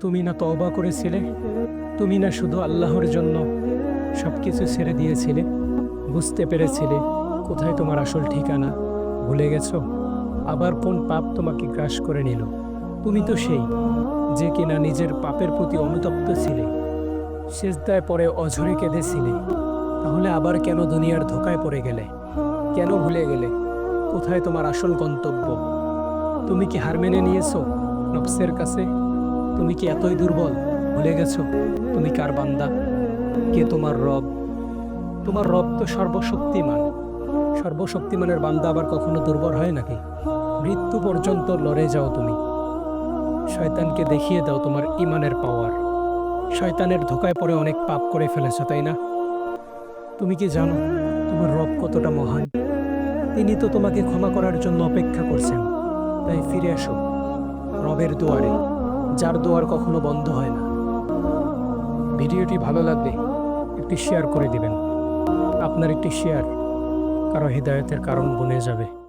তুমি না তওবা করেছিলে? তুমি না শুধু আল্লাহর জন্য সব কিছু ছেড়ে দিয়েছিলে? বুঝতে পেরেছিলে কোথায় তোমার আসল ঠিকানা? ভুলে গেছো? আবার কোন পাপ তোমাকে গ্রাস করে নিল? তুমি তো সেই যে কিনা নিজের পাপের প্রতি অনুতপ্ত ছিলে। শেষদায় পরে অঝরে কেঁদেছিলে। তাহলে আবার কেন দুনিয়ার ধোকায় পড়ে গেলে? কেন ভুলে গেলে? কোথায় তোমার আসল গন্তব্য? তুমি কি হার মেনে নিয়েছো নফসের কাছে? তুমি কি এতই দুর্বল? ভুলে গেছো? তুমি কার বান্দা? কে তোমার রব? তোমার রব তো সর্বশক্তিমান। সর্বশক্তিমানের বান্দা আবার কখনো দুর্বল হয় নাকি? মৃত্যু পর্যন্ত লড়ে যাও তুমি। শয়তানকে দেখিয়ে দাও তোমার ইমানের পাওয়ার। শয়তানের ধোকায় পড়ে অনেক পাপ করে ফেলেছো, তাই না? তুমি কি জানো তোমার রব কতটা মহান? তিনি তো তোমাকে ক্ষমা করার জন্য অপেক্ষা করছেন। তাই ফিরে আসো, রবের দুয়ারে। যার দোয়ার কখনো বন্ধ হয় না। ভিডিওটি ভালো লাগলে একটি শেয়ার করে দিবেন। আপনার একটি শেয়ার কারও হৃদায়তের কারণ বনে যাবে।